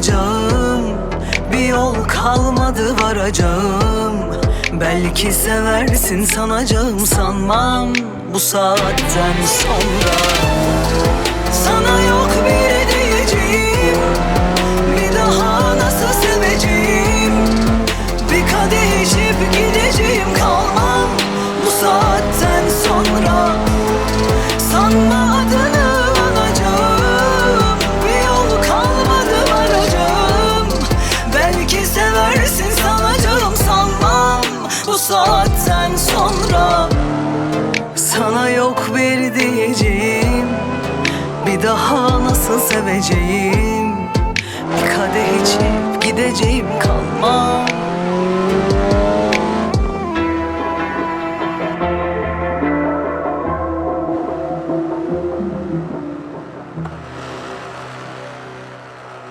kalacağım Bir yol kalmadı varacağım. Belki seversin sanacağım sanmam. Bu saatten sonra saatten sonra Sana yok bir diyeceğim. Bir daha nasıl seveceğim? Bir kadeh içip gideceğim kalmam